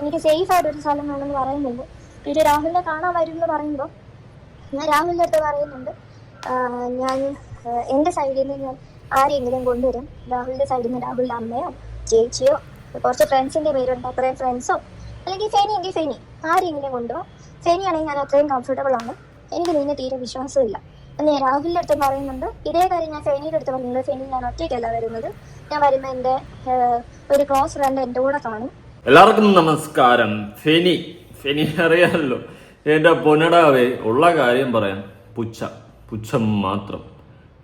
എനിക്ക് സേഫ് ആയിട്ട് ഒരു സ്ഥലം വേണമെന്ന് പറയുന്നുണ്ട്. പിന്നെ രാഹുലിനെ കാണാൻ വരും എന്ന് പറയുമ്പോൾ ഞാൻ രാഹുലിന്റെ അടുത്ത് പറയുന്നുണ്ട്. ഞാൻ എന്റെ സൈഡിൽ നിന്ന് ഞാൻ ആരെങ്കിലും കൊണ്ടുവരും. രാഹുലിന്റെ സൈഡിൽ നിന്ന് രാഹുലിന്റെ അമ്മയോ ചേച്ചിയോ കുറച്ച് ഫ്രണ്ട്സിന്റെ പേരുണ്ട്. അത്രയും ഫ്രണ്ട്സോ അല്ലെങ്കിൽ ഫെനി എങ്കിൽ ഫെനി ആരെങ്കിലും കൊണ്ടുപോകാം ഫെനി ആണെങ്കിൽ ഞാൻ അത്രയും കംഫർട്ടബിൾ ആണ്. എനിക്ക് നിന്നെ തീരെ വിശ്വാസമില്ല. ഞാൻ രാഹുലിന്റെ അടുത്ത് പറയുന്നുണ്ട് ഇതേ കാര്യം ഞാൻ ഫെനിയുടെ അടുത്ത് പറയുന്നുണ്ട്. ഫെനി ഞാൻ ഒറ്റയ്ക്കല്ല വരുന്നത്. ഞാൻ വരുമ്പോൾ എന്റെ ഒരു ക്ലോസ് ഫ്രണ്ട് എന്റെ കൂടെ കാണും. എല്ലാവർക്കും നമസ്കാരം. ഫെനി ഫെനി അറിയാമല്ലോ എന്റെ പൊന്നടാവേ ഉള്ള കാര്യം പറയാം. പുച്ഛ പുച്ഛം മാത്രം.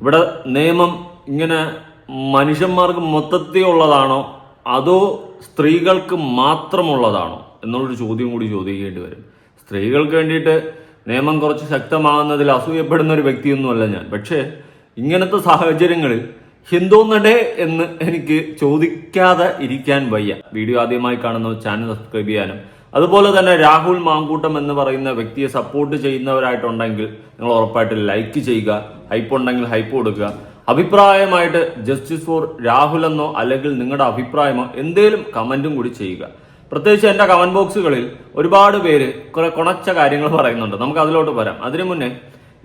ഇവിടെ നിയമം ഇങ്ങനെ മനുഷ്യന്മാർക്ക് മൊത്തത്തിൽ ഉള്ളതാണോ? അതോ സ്ത്രീകൾക്ക് മാത്രമുള്ളതാണോ? എന്നുള്ളൊരു ചോദ്യം കൂടി ചോദിക്കേണ്ടി വരും. സ്ത്രീകൾക്ക് വേണ്ടിയിട്ട് നിയമം കുറച്ച് ശക്തമാകുന്നതിൽ അസൂയപ്പെടുന്ന ഒരു വ്യക്തിയൊന്നുമല്ല ഞാൻ. പക്ഷേ ഇങ്ങനത്തെ സാഹചര്യങ്ങളിൽ ഹിന്ദു നടേ എന്ന് എനിക്ക് ചോദിക്കാതെ ഇരിക്കാൻ വയ്യ. വീഡിയോ ആദ്യമായി കാണുന്ന ചാനൽ സബ്സ്ക്രൈബ് ചെയ്യാനും അതുപോലെ തന്നെ രാഹുൽ മാങ്കൂട്ടം എന്ന് പറയുന്ന വ്യക്തിയെ സപ്പോർട്ട് ചെയ്യുന്നവരായിട്ടുണ്ടെങ്കിൽ നിങ്ങൾ ഉറപ്പായിട്ട് ലൈക്ക് ചെയ്യുക ഹൈപ്പ് ഉണ്ടെങ്കിൽ ഹൈപ്പ് കൊടുക്കുക. അഭിപ്രായമായിട്ട് ജസ്റ്റിസ് ഫോർ രാഹുൽ എന്നോ അല്ലെങ്കിൽ നിങ്ങളുടെ അഭിപ്രായമോ എന്തേലും കമന്റും കൂടി ചെയ്യുക. പ്രത്യേകിച്ച് എന്റെ കമന്റ് ബോക്സുകളിൽ ഒരുപാട് പേര് കുറെ കുണച്ച കാര്യങ്ങൾ പറയുന്നുണ്ട്. നമുക്ക് അതിലോട്ട് വരാം. അതിനു മുന്നേ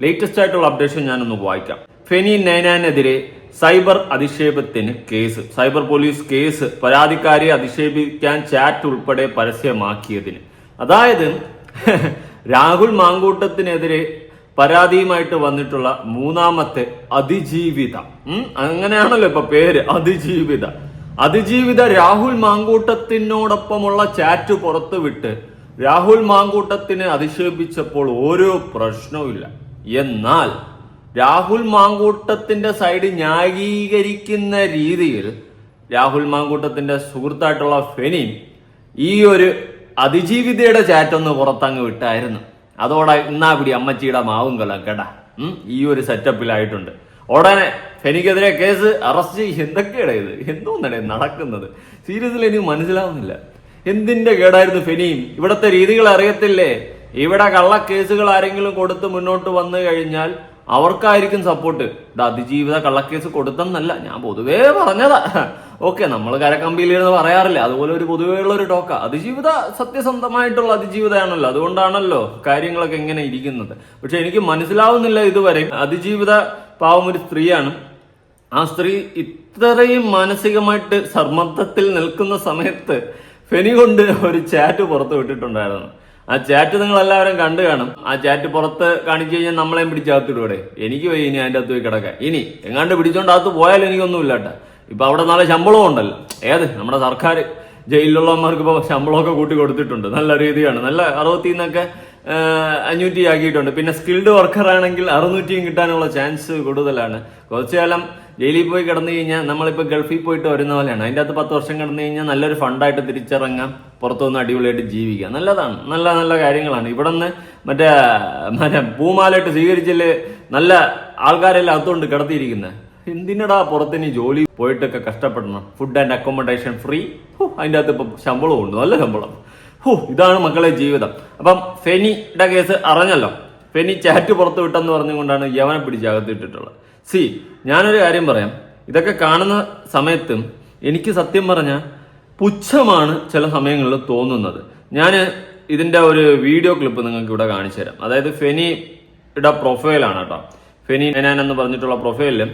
ലേറ്റസ്റ്റ് ആയിട്ടുള്ള അപ്ഡേഷൻ ഞാനൊന്ന് വായിക്കാം. ഫെനി നൈനാനെതിരെ സൈബർ അധിക്ഷേപത്തിന് കേസ്. സൈബർ പോലീസ് കേസ് പരാതിക്കാരെ അധിക്ഷേപിക്കാൻ ചാറ്റ് ഉൾപ്പെടെ പരസ്യമാക്കിയതിന്. അതായത് രാഹുൽ മാങ്കൂട്ടത്തിനെതിരെ പരാതിയുമായിട്ട് വന്നിട്ടുള്ള മൂന്നാമത്തെ അതിജീവിത. അങ്ങനെയാണല്ലോ ഇപ്പൊ പേര് അതിജീവിത. അതിജീവിത രാഹുൽ മാങ്കൂട്ടത്തിനോടൊപ്പമുള്ള ചാറ്റ് പുറത്തുവിട്ട് രാഹുൽ മാങ്കൂട്ടത്തിനെ അധിക്ഷേപിച്ചപ്പോൾ ഓരോ പ്രശ്നവും എന്നാൽ രാഹുൽ മാങ്കൂട്ടത്തിന്റെ സൈഡ് ന്യായീകരിക്കുന്ന രീതിയിൽ രാഹുൽ മാങ്കൂട്ടത്തിന്റെ സുഹൃത്തായിട്ടുള്ള ഫെനി ഈ ഒരു അതിജീവിതയുടെ ചാറ്റൊന്ന് പുറത്തങ്ങ് വിട്ടായിരുന്നു. അതോടെ ഇന്നാ പിടി അമ്മച്ചിയുടെ മാവും കൊല്ലം കേട്ടാ ഈ ഒരു സെറ്റപ്പിലായിട്ടുണ്ട്. ഉടനെ ഫെനിക്കെതിരെ കേസ് അറസ്റ്റ് എന്തൊക്കെയാണ് ഇത്? എന്തോന്നാണ് നടക്കുന്നത്? സീരിയസിൽ എനിക്ക് മനസ്സിലാവുന്നില്ല. എന്തിന്റെ കേടായിരുന്നു ഫെനിയും ഇവിടത്തെ രീതികൾ അറിയത്തില്ലേ? ഇവിടെ കള്ളക്കേസുകൾ ആരെങ്കിലും കൊടുത്ത് മുന്നോട്ട് വന്നു കഴിഞ്ഞാൽ അവർക്കായിരിക്കും സപ്പോർട്ട് ഇത് അതിജീവിത കള്ളക്കേസ് കൊടുത്തെന്നല്ല ഞാൻ പൊതുവേ പറഞ്ഞതാ. ഓക്കെ നമ്മൾ കരക്കമ്പിയിലിരുന്ന് പറയാറില്ല അതുപോലെ ഒരു പൊതുവെയുള്ള ഒരു ടോക്ക. അതിജീവിത സത്യസന്ധമായിട്ടുള്ള അതിജീവിതയാണല്ലോ അതുകൊണ്ടാണല്ലോ കാര്യങ്ങളൊക്കെ എങ്ങനെ ഇരിക്കുന്നത്. പക്ഷെ എനിക്ക് മനസ്സിലാവുന്നില്ല ഇതുവരെ. അതിജീവിത പാവം ഒരു സ്ത്രീയാണ്. ആ സ്ത്രീ ഇത്രയും മാനസികമായിട്ട് സമ്മർദ്ദത്തിൽ നിൽക്കുന്ന സമയത്ത് ഫെനി കൊണ്ട് ഒരു ചാറ്റ് പുറത്തു വിട്ടിട്ടുണ്ടായിരുന്നു. ആ ചാറ്റ് നിങ്ങൾ എല്ലാവരും കണ്ടു കാണും. ആ ചാറ്റ് പുറത്ത് കാണിച്ചു കഴിഞ്ഞാൽ നമ്മളെയും പിടിച്ചകത്തിടൂടെ എനിക്ക് വയ്യ ഇനി അതിന്റെ അകത്ത് പോയി കിടക്കാൻ. ഇനി എങ്ങാണ്ട് പിടിച്ചോണ്ട് അകത്ത് പോയാലും എനിക്കൊന്നുമില്ല കേട്ടോ. ഇപ്പൊ അവിടെ നല്ല ശമ്പളവും ഉണ്ടല്ലോ. ഏത്? നമ്മുടെ സർക്കാർ ജയിലിലുള്ളവന്മാർക്ക് ഇപ്പോൾ ശമ്പളമൊക്കെ കൂട്ടി കൊടുത്തിട്ടുണ്ട്. നല്ല രീതിയാണ്. നല്ല അറുപത്തിൽ നിന്നൊക്കെ അഞ്ഞൂറ്റി ആക്കിയിട്ടുണ്ട്. പിന്നെ സ്കിൽഡ് വർക്കർ ആണെങ്കിൽ അറുന്നൂറ്റിയും കിട്ടാനുള്ള ചാൻസ് കൂടുതലാണ്. കുറച്ചു കാലം ജയിലിൽ പോയി കിടന്നു കഴിഞ്ഞാൽ നമ്മളിപ്പോൾ ഗൾഫിൽ പോയിട്ട് വരുന്ന പോലെയാണ്. അതിന്റെ അകത്ത് പത്ത് വർഷം കിടന്നു കഴിഞ്ഞാൽ നല്ലൊരു ഫണ്ടായിട്ട് തിരിച്ചിറങ്ങാം. പുറത്തുനിന്ന് അടിപൊളിയായിട്ട് ജീവിക്കാം. നല്ലതാണ്. നല്ല നല്ല കാര്യങ്ങളാണ്. ഇവിടെ നിന്ന് മറ്റേ മറ്റേ പൂമാലയിട്ട് സ്വീകരിച്ചില്ല നല്ല ആൾക്കാരെല്ലാം അകത്തുകൊണ്ട് കിടത്തിയിരിക്കുന്നത് എന്തിനടാ പുറത്തിന് ജോലി പോയിട്ടൊക്കെ കഷ്ടപ്പെടണം? ഫുഡ് ആൻഡ് അക്കോമഡേഷൻ ഫ്രീ അതിന്റെ അകത്ത് ഇപ്പം ശമ്പളവും ഉണ്ട് നല്ല ശമ്പളം. ഹോ ഇതാണ് മക്കളെ ജീവിതം. അപ്പം ഫെനിയുടെ കേസ് അറിഞ്ഞല്ലോ. ഫെനി ചാറ്റ് പുറത്ത് വിട്ടെന്ന് പറഞ്ഞുകൊണ്ടാണ് യവനെ പിടിച്ച് അകത്തിട്ടിട്ടുള്ളത് സി ഞാനൊരു കാര്യം പറയാം. ഇതൊക്കെ കാണുന്ന സമയത്തും എനിക്ക് സത്യം പറഞ്ഞാൽ പുച്ഛമാണ് ചില സമയങ്ങളിൽ തോന്നുന്നത്. ഞാൻ ഇതിന്റെ ഒരു വീഡിയോ ക്ലിപ്പ് നിങ്ങൾക്ക് ഇവിടെ കാണിച്ചു തരാം. അതായത് ഫെനിയുടെ പ്രൊഫൈലാണ് കേട്ടോ. ഫെനി നനാൻ എന്ന് പറഞ്ഞിട്ടുള്ള പ്രൊഫൈലിൽ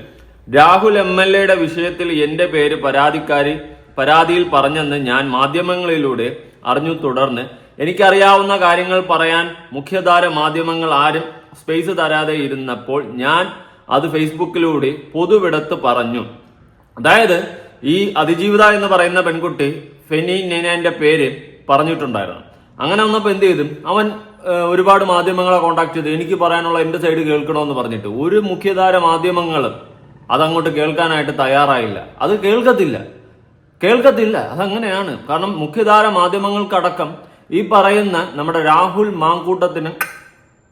രാഹുൽ എം എൽ എയുടെ വിഷയത്തിൽ എന്റെ പേര് പരാതിക്കാരി പരാതിയിൽ പറഞ്ഞെന്ന് ഞാൻ മാധ്യമങ്ങളിലൂടെ അറിഞ്ഞു തുടർന്ന് എനിക്കറിയാവുന്ന കാര്യങ്ങൾ പറയാൻ മുഖ്യധാര മാധ്യമങ്ങൾ ആരും സ്പേസ് തരാതെ ഇരുന്നപ്പോൾ ഞാൻ അത് ഫേസ്ബുക്കിലൂടെ പൊതുവിടത്ത് പറഞ്ഞു. അതായത് ഈ അതിജീവിത എന്ന് പറയുന്ന പെൺകുട്ടി ഫെനി നെനാന്റെ പേര് പറഞ്ഞിട്ടുണ്ടായിരുന്നു. അങ്ങനെ വന്നപ്പോൾ എന്ത് ചെയ്തു? അവൻ ഒരുപാട് മാധ്യമങ്ങളെ കോണ്ടാക്ട് ചെയ്തു. എനിക്ക് പറയാനുള്ള എന്റെ സൈഡ് കേൾക്കണമെന്ന് പറഞ്ഞിട്ട് ഒരു മുഖ്യധാര മാധ്യമങ്ങളും അതങ്ങോട്ട് കേൾക്കാനായിട്ട് തയ്യാറായില്ല. അത് കേൾക്കത്തില്ല. കേൾക്കത്തില്ല. അതങ്ങനെയാണ്. കാരണം മുഖ്യധാര മാധ്യമങ്ങൾക്കടക്കം ഈ പറയുന്ന നമ്മുടെ രാഹുൽ മാങ്കൂട്ടത്തിന്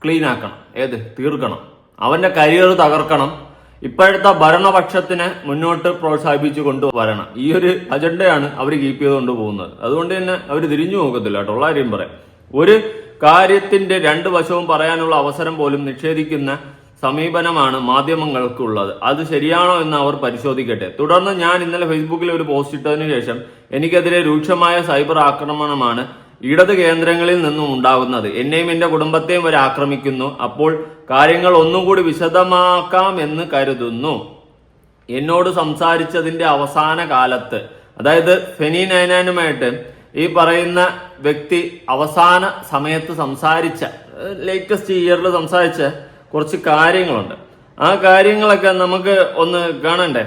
ക്ലീൻ ആക്കണം. ഏത്? തീർക്കണം. അവന്റെ കരിയർ തകർക്കണം. ഇപ്പോഴത്തെ ഭരണപക്ഷത്തിനെ മുന്നോട്ട് പ്രോത്സാഹിപ്പിച്ചു കൊണ്ടുവരണം. ഈ ഒരു അജണ്ടയാണ് അവർ കീപ്പ് ചെയ്തുകൊണ്ട് പോകുന്നത്. അതുകൊണ്ട് തന്നെ അവർ തിരിഞ്ഞു നോക്കത്തില്ല കേട്ടോ. ഉള്ള കാര്യം പറയാം. ഒരു കാര്യത്തിന്റെ രണ്ട് വശവും പറയാനുള്ള അവസരം പോലും നിഷേധിക്കുന്ന സമീപനമാണ് മാധ്യമങ്ങൾക്കുള്ളത്. അത് ശരിയാണോ എന്ന് അവർ പരിശോധിക്കട്ടെ. തുടർന്ന് ഞാൻ ഇന്നലെ ഫേസ്ബുക്കിൽ ഒരു പോസ്റ്റ് ഇട്ടതിനു ശേഷം എനിക്കെതിരെ രൂക്ഷമായ സൈബർ ആക്രമണമാണ് ഇടത് കേന്ദ്രങ്ങളിൽ നിന്നും ഉണ്ടാകുന്നത്. എന്നെയും എന്റെ കുടുംബത്തെയും വരെ ആക്രമിക്കുന്നു. അപ്പോൾ കാര്യങ്ങൾ ഒന്നും കൂടി വിശദമാക്കാം എന്ന് കരുതുന്നു. എന്നോട് സംസാരിച്ചതിന്റെ അവസാന കാലത്ത് അതായത് ഫെനി നൈനാനുമായിട്ട് ഈ പറയുന്ന വ്യക്തി അവസാന സമയത്ത് സംസാരിച്ച ലേറ്റസ്റ്റ് ഇയറിൽ സംസാരിച്ച കുറച്ച് കാര്യങ്ങളുണ്ട്. ആ കാര്യങ്ങളൊക്കെ നമുക്ക് ഒന്ന് കാണണ്ടേ?